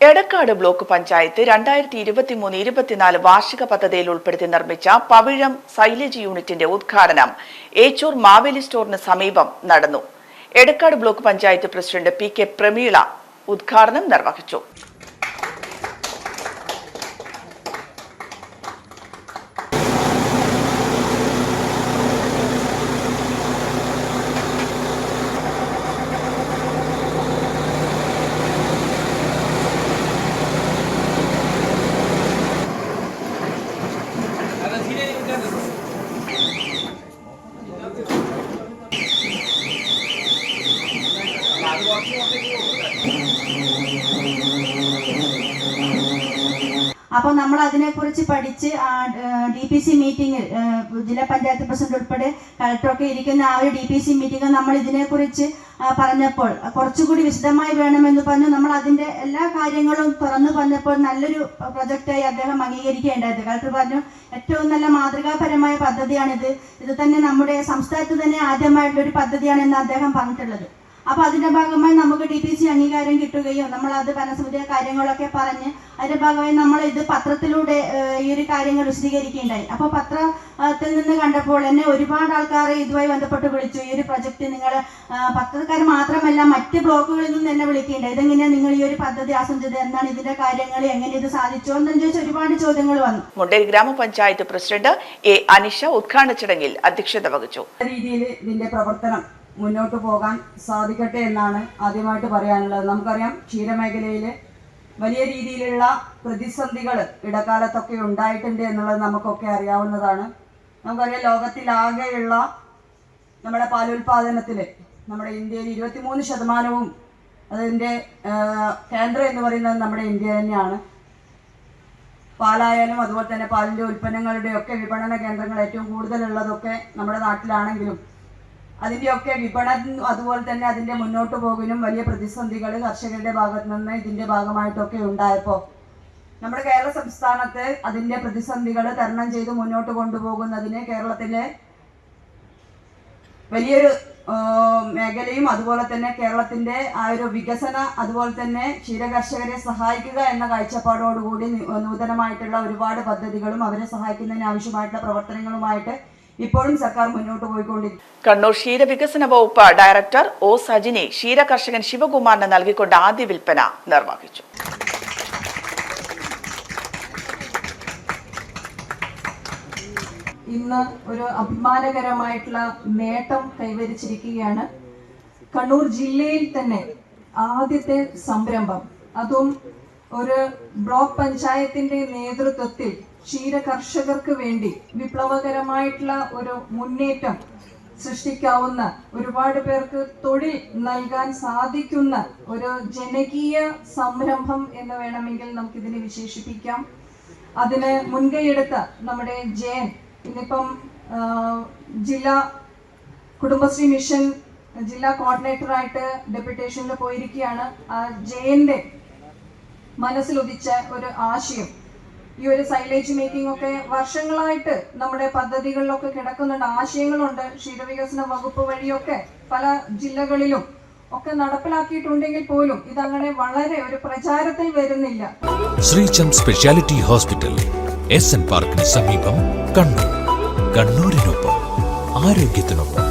Edakkad block panchayat രണ്ടായിരത്തി ഇരുപത്തിമൂന്ന് ഇരുപത്തിനാല് വാർഷിക പദ്ധതിയിൽ ഉൾപ്പെടുത്തി നിർമ്മിച്ച പവിഴം സൈലേജ് യൂണിറ്റിന്റെ ഉദ്ഘാടനം ഏച്ചൂർ മാവേലി സ്റ്റോറിന് സമീപം നടന്നു. Edakkad block panchayat president P K Prameela ഉദ്ഘാടനം നിർവഹിച്ചു. അപ്പോൾ നമ്മൾ അതിനെക്കുറിച്ച് പഠിച്ച് ഡി പി സി മീറ്റിംഗിൽ ജില്ലാ പഞ്ചായത്ത് പ്രസിഡന്റ് ഉൾപ്പെടെ കളക്ടറൊക്കെ ഇരിക്കുന്ന ആ ഒരു ഡി പി സി മീറ്റിംഗിൽ നമ്മൾ ഇതിനെക്കുറിച്ച് പറഞ്ഞപ്പോൾ കുറച്ചുകൂടി വിശദമായി വേണമെന്ന് പറഞ്ഞു. നമ്മൾ അതിന്റെ എല്ലാ കാര്യങ്ങളും തുറന്നു പറഞ്ഞപ്പോൾ നല്ലൊരു പ്രൊജക്റ്റായി അദ്ദേഹം അംഗീകരിക്കേണ്ടത് കളക്ടർ പറഞ്ഞു ഏറ്റവും നല്ല മാതൃകാപരമായ പദ്ധതിയാണിത്. ഇത് തന്നെ നമ്മുടെ സംസ്ഥാനത്ത് തന്നെ ആദ്യമായിട്ടുള്ള ഒരു പദ്ധതിയാണെന്ന് അദ്ദേഹം പറഞ്ഞിട്ടുള്ളത്. അപ്പോൾ അതിന്റെ ഭാഗമായി നമുക്ക് ഡി പി സി അംഗീകാരം കിട്ടുകയും നമ്മൾ അത് ഭരണസമിതിയെ കാര്യങ്ങളൊക്കെ പറഞ്ഞ് അതിന്റെ ഭാഗമായി നമ്മൾ ഇത് പത്രത്തിലൂടെ ഈ ഒരു കാര്യങ്ങൾ വിശദീകരിക്കുകയുണ്ടായി. അപ്പൊ പത്രത്തിൽ നിന്ന് കണ്ടപ്പോൾ എന്നെ ഒരുപാട് ആൾക്കാർ ഇതുമായി ബന്ധപ്പെട്ട് വിളിച്ചു. ഈ ഒരു പ്രൊജക്ട് നിങ്ങൾ പത്രക്കാർ മാത്രമല്ല മറ്റ് ബ്ലോക്കുകളിൽ നിന്ന് എന്നെ വിളിക്കുകയുണ്ടായി. ഇതെങ്ങനെയാണ് നിങ്ങൾ ഈ ഒരു പദ്ധതി ആസഞ്ചിച്ചത് എന്താണ് ഇതിന്റെ കാര്യങ്ങൾ? എങ്ങനെ ഇത് സാധിച്ചു? എന്ന് ചോദിച്ച ഒരുപാട് ചോദ്യങ്ങൾ വന്നു. മുണ്ടേരി ഗ്രാമപഞ്ചായത്ത് പ്രസിഡന്റ് എ അനിഷ ഉദ്ഘാടന ചടങ്ങിൽ അധ്യക്ഷത വഹിച്ചു. രീതിയിൽ ഇതിന്റെ പ്രവർത്തനം മുന്നോട്ട് പോകാൻ സാധിക്കട്ടെ എന്നാണ് ആദ്യമായിട്ട് പറയാനുള്ളത്. നമുക്കറിയാം ക്ഷീരമേഖലയിൽ വലിയ രീതിയിലുള്ള പ്രതിസന്ധികൾ ഇടക്കാലത്തൊക്കെ ഉണ്ടായിട്ടുണ്ട് എന്നുള്ളത് നമുക്കൊക്കെ അറിയാവുന്നതാണ്. നമുക്കറിയാം ലോകത്തിലാകെയുള്ള നമ്മുടെ പാലുൽപാദനത്തിൽ നമ്മുടെ ഇന്ത്യയിൽ ഇരുപത്തിമൂന്ന് ശതമാനവും അതിന്റെ കേന്ദ്രം എന്ന് പറയുന്നത് നമ്മുടെ ഇന്ത്യ തന്നെയാണ്. പാലായാലും അതുപോലെ തന്നെ പാലിന്റെ ഉൽപ്പന്നങ്ങളുടെയൊക്കെ വിപണന കേന്ദ്രങ്ങൾ ഏറ്റവും കൂടുതലുള്ളതൊക്കെ നമ്മുടെ നാട്ടിലാണെങ്കിലും അതിന്റെയൊക്കെ വിപണനം അതുപോലെ തന്നെ അതിന്റെ മുന്നോട്ട് പോകിനും വലിയ പ്രതിസന്ധികൾ കർഷകരുടെ ഭാഗത്ത് നിന്ന് ഇതിന്റെ ഭാഗമായിട്ടൊക്കെ ഉണ്ടായപ്പോൾ നമ്മുടെ കേരള സംസ്ഥാനത്ത് അതിന്റെ പ്രതിസന്ധികൾ തരണം ചെയ്ത് മുന്നോട്ട് കൊണ്ടുപോകുന്നതിന് കേരളത്തിലെ വലിയൊരു മേഖലയും അതുപോലെ തന്നെ കേരളത്തിന്റെ ആ ഒരു വികസന അതുപോലെ തന്നെ ക്ഷീരകർഷകരെ സഹായിക്കുക എന്ന കാഴ്ചപ്പാടോടുകൂടി നൂതനമായിട്ടുള്ള ഒരുപാട് പദ്ധതികളും അവരെ സഹായിക്കുന്നതിന് ആവശ്യമായിട്ടുള്ള പ്രവർത്തനങ്ങളുമായിട്ട് ഇപ്പോഴും സർക്കാർ മുന്നോട്ട് പോയിക്കൊണ്ടിരിക്കും കണ്ണൂർ ക്ഷീരവികസന വകുപ്പ് ഡയറക്ടർ ഒ സജിനെ ക്ഷീര കർഷകൻ ശിവകുമാറിന് നൽകിക്കൊണ്ട് ആദ്യ വിൽപ്പന നിർവഹിച്ചു. ഇന്ന് ഒരു അഭിമാനകരമായിട്ടുള്ള നേട്ടം കൈവരിച്ചിരിക്കുകയാണ്. കണ്ണൂർ ജില്ലയിൽ തന്നെ ആദ്യത്തെ സംരംഭം. അതും ഒരു ബ്ലോക്ക് പഞ്ചായത്തിന്റെ നേതൃത്വത്തിൽ ക്ഷീര കർഷകർക്ക് വേണ്ടി വിപ്ലവകരമായിട്ടുള്ള ഒരു മുന്നേറ്റം സൃഷ്ടിക്കാവുന്ന ഒരുപാട് പേർക്ക് തൊഴിൽ നൽകാൻ സാധിക്കുന്ന ഒരു ജനകീയ സംരംഭം എന്ന് വേണമെങ്കിൽ നമുക്കിതിനെ വിശേഷിപ്പിക്കാം. അതിന് മുൻകൈയെടുത്ത നമ്മുടെ ജയൻ ഇന്നിപ്പം ജില്ലാ കുടുംബശ്രീ മിഷൻ ജില്ലാ കോർഡിനേറ്ററായിട്ട് ഡെപ്യൂട്ടേഷനിൽ പോയിരിക്കുകയാണ്. ആ ജയന്റെ മനസ്സിലുദിച്ച ഒരു ആശയം. ഈ ഒരു സൈലേജ് മേക്കിംഗ് ഒക്കെ വർഷങ്ങളായിട്ട് നമ്മുടെ പദ്ധതികളിലൊക്കെ കിടക്കുന്നുണ്ട്. ആശയങ്ങളുണ്ട്. ക്ഷീരവികസന വകുപ്പ് വഴിയൊക്കെ പല ജില്ലകളിലും ഒക്കെ നടപ്പിലാക്കിയിട്ടുണ്ടെങ്കിൽ പോലും ഇതങ്ങനെ വളരെ ഒരു പ്രചാരത്തിൽ വരുന്നില്ല. Sreechand speciality hospital S N പാർക്കിന് സമീപം കണ്ണൂർ. കണ്ണൂരിനൊപ്പം ആരോഗ്യത്തിനൊപ്പം.